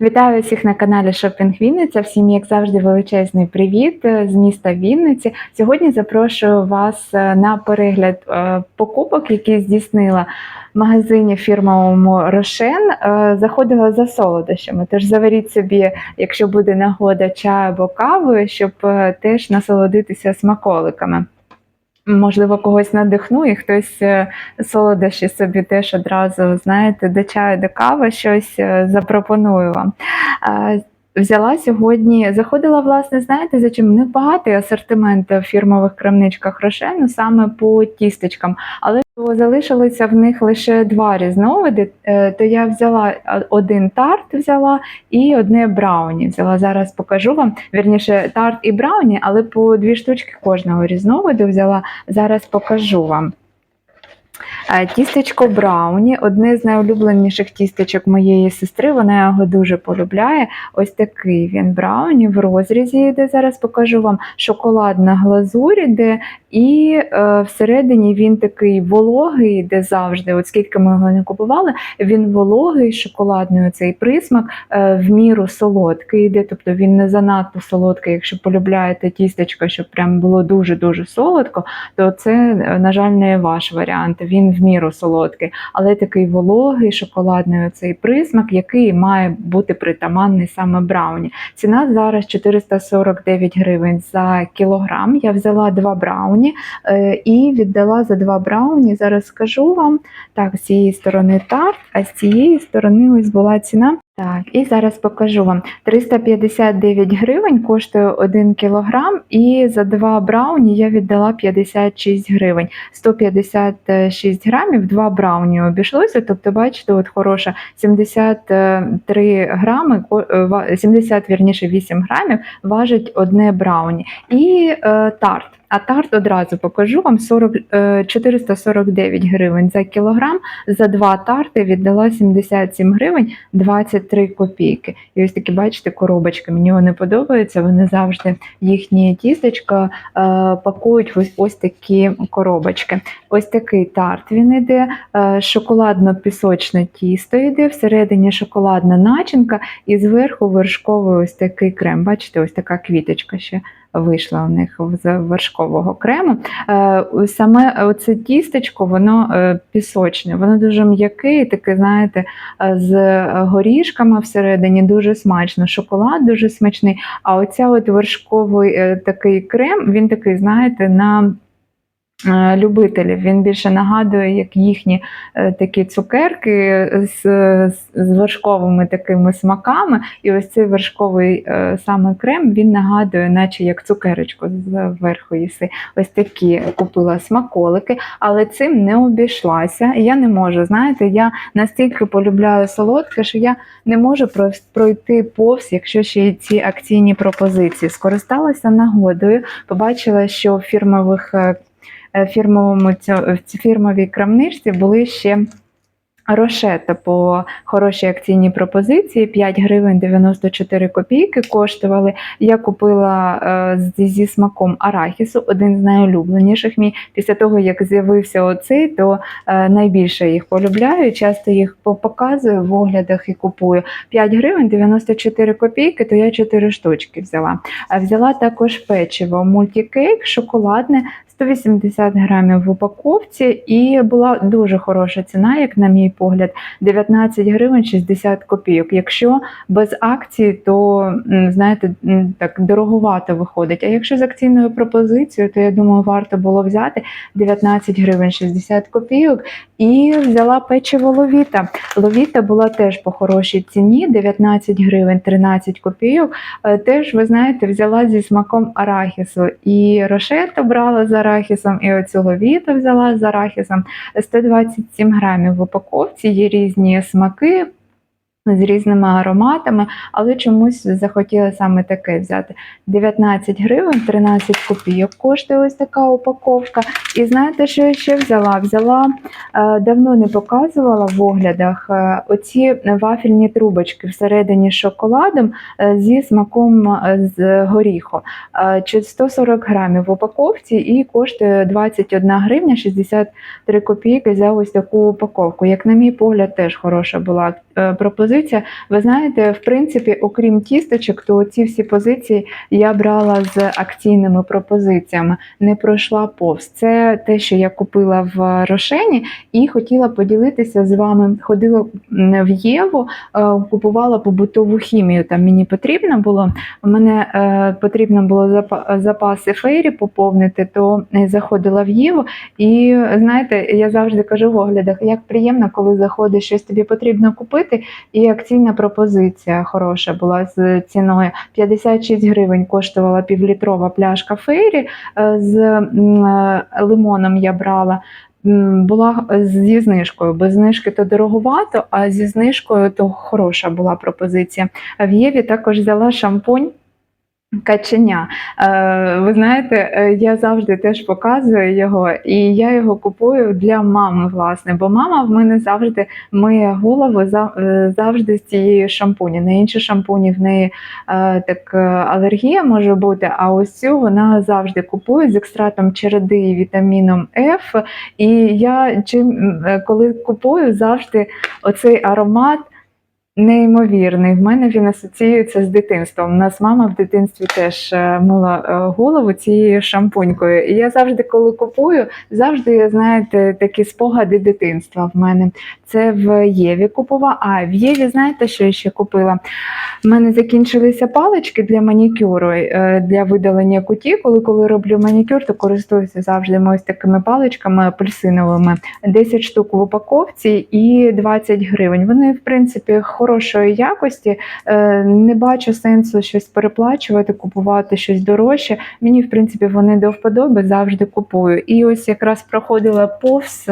Вітаю всіх на каналі Шопінг Вінниця. Всім, як завжди, величезний привіт е, з міста Вінниці. Сьогодні запрошую вас е, на перегляд е, покупок, які здійснила магазині фірмовому Рошен. Заходила за солодощами. Тож заваріть собі, якщо буде нагода, чай або каву, щоб теж насолодитися смаколиками. Можливо, когось надихну, і хтось е, солодощі собі теж одразу, знаєте, до чаю, до кави щось е, запропоную вам. Взяла сьогодні, заходила, власне, знаєте, за чим небагатий асортимент в фірмових крамничках Рошену саме по тістечкам, але то залишилося в них лише два різновиди. е, То я взяла один тарт взяла і одне брауні. Взяла зараз покажу вам. Вірніше, тарт і брауні, але по дві штучки кожного різновиду взяла. Зараз покажу вам. Е, Тістечко Брауні, одне з найулюбленіших тістечок моєї сестри. Вона його дуже полюбляє. Ось такий він Брауні в розрізі йде. Зараз покажу вам шоколадна глазурь іде, і е, всередині він такий вологий, йде завжди. От скільки ми його не купували, він вологий, шоколадний оцей присмак, е, в міру солодкий йде. Тобто він не занадто солодкий. Якщо полюбляєте тістечко, щоб прям було дуже-дуже солодко, то це, е, на жаль, не ваш варіант. Він в міру солодкий, але такий вологий, шоколадний оцей присмак, який має бути притаманний саме брауні. Ціна зараз 449 гривень за кілограм. Я взяла два брауні е, і віддала за два брауні. Зараз скажу вам. Так, з цієї сторони тарт, а з цієї сторони ось була ціна. Так, і зараз покажу вам. 359 гривень коштує 1 кілограм, і за два брауні я віддала 56 гривень. 156 грамів, два брауні обійшлося. Тобто, бачите, от хороша 73 грами, ко- е, 70, вірніше 8 грамів важить одне брауні. І е, тарт. А тарт одразу покажу вам 40, е, 449 гривень за кілограм. За два тарти віддала 77 гривень 23 копійки. І ось такі, бачите, коробочки. Мені вони подобаються. Вони завжди їхні тістечка е, пакують ось, ось такі коробочки. Ось такий тарт він іде, е, шоколадно-пісочне тісто йде, всередині шоколадна начинка, і зверху вершковий ось такий крем. Бачите, ось така квіточка ще вийшла у них з вершкового крему. Е, Саме оце тістечко, воно е, пісочне, воно дуже м'яке, таке, знаєте, е, з горішками всередині дуже смачно. Шоколад дуже смачний. А оця от вершковий такий крем, він такий, знаєте, на любителів. Він більше нагадує, як їхні е, такі цукерки з, з, вершковими такими смаками. І ось цей вершковий е, саме крем він нагадує, наче як цукерочку зверху їси. Ось такі купила смаколики, але цим не обійшлася. Я не можу, знаєте, я настільки полюбляю солодке, що я не можу пройти повз, якщо ще й ці акційні пропозиції. Скористалася нагодою, побачила, що фірмових е, е, фірмовому в цій фірмовій крамничці були ще. Рошета по хорошій акційній пропозиції 5 гривень 94 копійки коштували. Я купила е, зі, смаком арахісу, один з найулюбленіших мій. Після того, як з'явився оцей, то е, найбільше їх полюбляю. Часто їх показую в оглядах і купую. 5 гривень 94 копійки, то я 4 штучки взяла. Взяла також печиво мультикейк, шоколадне 180 грамів в упаковці, і була дуже хороша ціна, як на мій погляд, 19 гривень 60 копійок. Якщо без акції, то знаєте, так дороговато виходить. А якщо з акційною пропозицією, то я думаю, варто було взяти 19 гривень 60 копійок і взяла печиво ловіта. Ловіта була теж по хорошій ціні, 19 гривень 13 копійок. Е, Теж, ви знаєте, взяла зі смаком арахісу. І рошету брала з арахісом, і оцю ловіту взяла з арахісом. 127 грамів в упаковці, є різні смаки. З різними ароматами, але чомусь захотіла саме таке взяти. 19 гривень, 13 копійок коштує ось така упаковка. І знаєте, що я ще взяла? Взяла е, давно не показувала в оглядах е, оці вафельні трубочки всередині з шоколадом е, зі смаком з горіху. Е, чи 140 грамів в упаковці і коштує 21 гривня 63 копійки за ось таку упаковку. Як на мій погляд, теж хороша була пропозиція. Пропозиція. Ви знаєте, в принципі, окрім тісточок, то ці всі позиції я брала з акційними пропозиціями, не пройшла повз. Це те, що я купила в Рошені, і хотіла поділитися з вами. Ходила в Єву, е, купувала побутову хімію. Там мені потрібно було. У мене е, потрібно було запаси фейрі поповнити, то заходила в Єву. І знаєте, я завжди кажу в оглядах, як приємно, коли заходиш, щось тобі потрібно купити, і акційна пропозиція хороша була з ціною 56 гривень коштувала півлітрова пляшка фейрі е, з е, лимоном я брала. Була зі знижкою, без знижки то дороговато, а зі знижкою то хороша була пропозиція. В Єві також взяла шампунь. Каченя. Е, ви знаєте, е, я завжди теж показую його, і я його купую для мами, власне, бо мама в мене завжди миє голову е, завжди з цієї шампуні. На інші шампуні в неї так алергія може бути, а ось цю вона завжди купує з екстратом череди і вітаміном F. І я чим коли купую, завжди оцей аромат. Неймовірний. В мене він асоціюється з дитинством. У нас мама в дитинстві теж е, мила е, голову цією шампунькою. І я завжди, коли купую, завжди, знаєте, такі спогади дитинства в мене. Це в Єві купувала. А в Єві, знаєте, що я ще купила? У мене закінчилися палички для манікюру, е, для видалення куті. Коли коли роблю манікюр, то користуюся завжди ось такими паличками апельсиновими. 10 штук в упаковці і 20 гривень. Вони, в принципі, хорошої якості. Е, Не бачу сенсу щось переплачувати, купувати щось дорожче. Мені, в принципі, вони до вподоби завжди купую. І ось якраз проходила повз,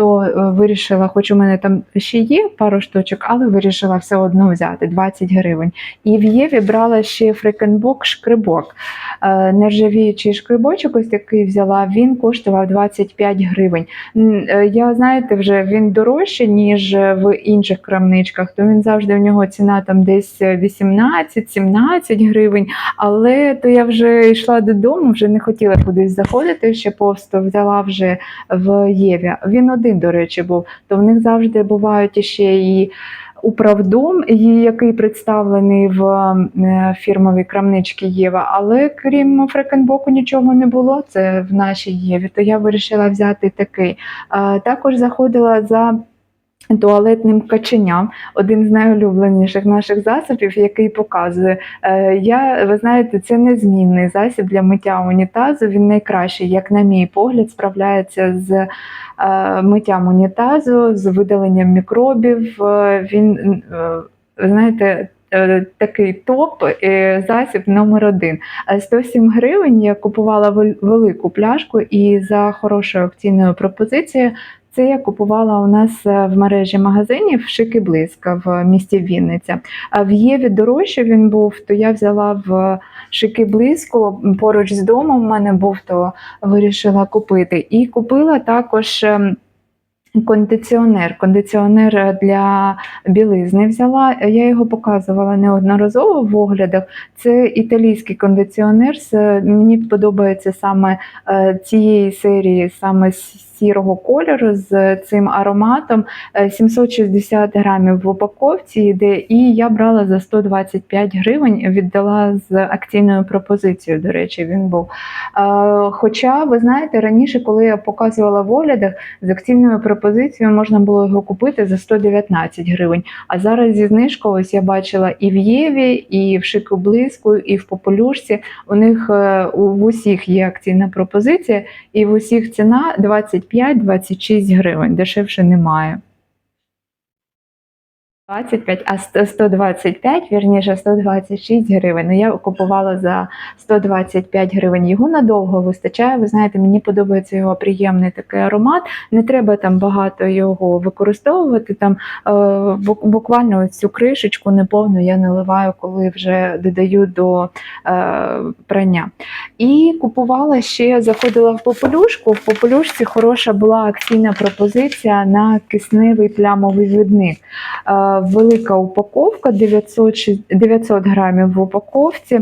то е, вирішила, хоч у мене там ще є пару штучок, але вирішила все одно взяти 20 гривень. І в Єві брала ще фрикенбок шкрибок. Е, Нержавіючий шкрибочок, ось такий взяла, він коштував 25 гривень. Е, Я знаєте, вже він дорожче, ніж в інших крамничках, то він завжди у нього ціна там десь 18-17 гривень. Але то я вже йшла додому, вже не хотіла кудись заходити ще повсто, взяла вже в Єві. Він один, до речі, був. То в них завжди бувають ще і управдом, який представлений в е, фірмовій крамничці Єва. Але крім Фрекенбоку нічого не було. Це в нашій Єві. То я вирішила взяти такий. Також заходила за. Туалетним каченям один з найулюбленіших наших засобів, який показує. Е, я, ви знаєте, це незмінний засіб для миття унітазу. Він найкращий, як на мій погляд, справляється з е, миттям унітазу, з видаленням мікробів. Е, Він, ви знаєте, такий топ засіб номер один. Е, 107 гривень я купувала вел- велику пляшку і за хорошою акційною пропозицією це я купувала у нас е, в мережі магазинів Шики Близька в місті Вінниця. А в Єві дорожче він був, то я взяла в Шики Близько поруч з домом. У мене був, то вирішила купити. І купила також. ем, Кондиціонер, кондиціонер для білизни взяла. Я його показувала неодноразово в оглядах. Це італійський кондиціонер. Мені подобається саме е, цієї серії, саме сірого кольору з цим ароматом. Е, 760 грамів в упаковці йде, і я брала за 125 гривень, віддала з акційною пропозицією. До речі, він був. Е, Хоча, ви знаєте, раніше, коли я показувала в оглядах, з акційною пропозицією можна було його купити за 119 гривень. А зараз зі знижкою ось я бачила і в Єві, і в Шику Блиску, і в Попелюшці. У них е, в усіх є акційна пропозиція, і в усіх ціна 25-26 гривень. Дешевше немає. 25, а 125, вірніше 126 гривень. Ну, я купувала за 125 гривень. Його надовго вистачає. Ви знаєте, мені подобається його приємний такий аромат. Не треба там багато його використовувати. Там е, буквально цю кришечку неповну я наливаю, коли вже додаю до е, прання. І купувала ще, заходила в попелюшку. В попелюшці хороша була акційна пропозиція на кисневий плямовий відник. Велика упаковка 900, 900 грамів в упаковці.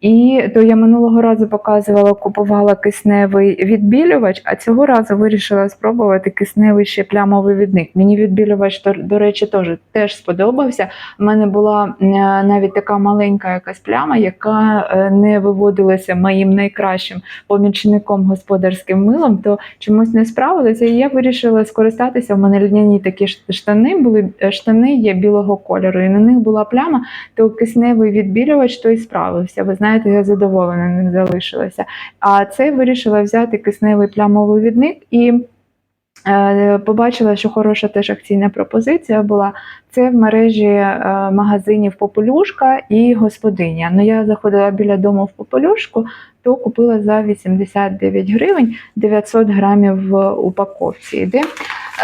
І то я минулого разу показувала, купувала кисневий відбілювач, а цього разу вирішила спробувати кисневий ще плямовий відник. Мені відбілювач, до, речі, теж, теж сподобався. У мене була е, навіть така маленька якась пляма, яка е, не виводилася моїм найкращим помічником господарським милом, то чомусь не справилася. І я вирішила скористатися. У мене льняні такі штани були. е, Штани є білого кольору, і на них була пляма, то кисневий відбілювач той справився. Ви знаєте, я задоволена ним залишилася. А цей вирішила взяти кисневий плямовий відник і. е, Побачила, що хороша теж акційна пропозиція була. Це в мережі е, магазинів Попелюшка і Господиня. Ну я заходила біля дому в Попелюшку, то купила за 89 гривень 900 грамів в упаковці. Йде.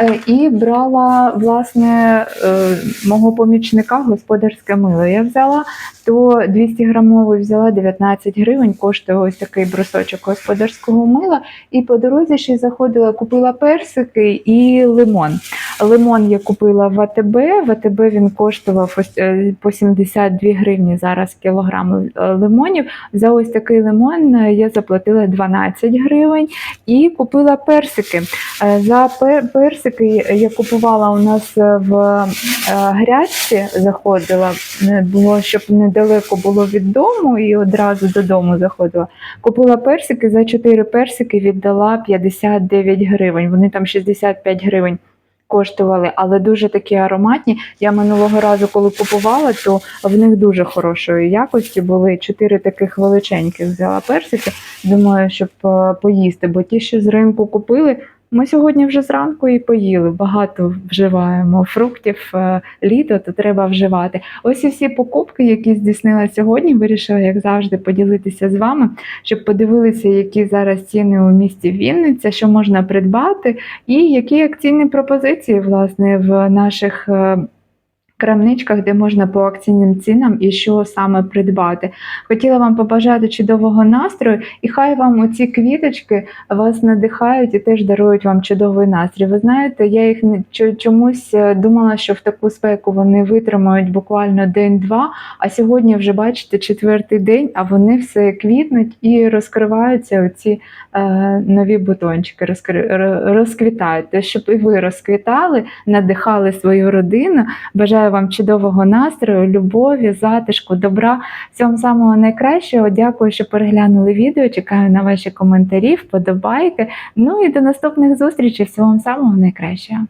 Е, І брала власне е, мого помічника господарське мило. Я взяла то 200 грамовий взяла 19 гривень, коштує ось такий брусочок господарського мила. І по дорозі ще заходила, купила персики і лимон. Лимон я купила в АТБ. В АТБ він коштував е, по 72 гривні зараз кілограм лимонів. За ось такий лимон я заплатила 12 гривень і купила персики. За пер- персики я купувала у нас е, в е, грядці, заходила, було, щоб недалеко було від дому і одразу додому заходила. Купила персики, за 4 персики віддала 59 гривень. Вони там 65 гривень коштували, але дуже такі ароматні. Я минулого разу, коли купувала, то в них дуже хорошої якості були. Чотири таких величеньких взяла персики. Думаю, щоб е, поїсти, бо ті, що з ринку купили. Ми сьогодні вже зранку і поїли. Багато вживаємо фруктів е, літо, то треба вживати. Ось і всі покупки, які здійснила сьогодні, вирішила, як завжди, поділитися з вами, щоб подивилися, які зараз ціни у місті Вінниця, що можна придбати, і які акційні пропозиції власне в наших. Крамничках, де можна по акційним цінам і що саме придбати. Хотіла вам побажати чудового настрою, і хай вам оці квіточки вас надихають і теж дарують вам чудовий настрій. Ви знаєте, я їх не чомусь е, думала, що в таку спеку вони витримають буквально день-два. А сьогодні вже бачите четвертий день, а вони все квітнуть і розкриваються оці е, нові бутончики, розкри, розквітають. Щоб і ви розквітали, надихали свою родину. Бажаю вам чудового настрою, любові, затишку, добра. Всього самого найкращого. Дякую, що переглянули відео. Чекаю на ваші коментарі, вподобайки. Ну і до наступних зустрічей. Всього самого найкращого.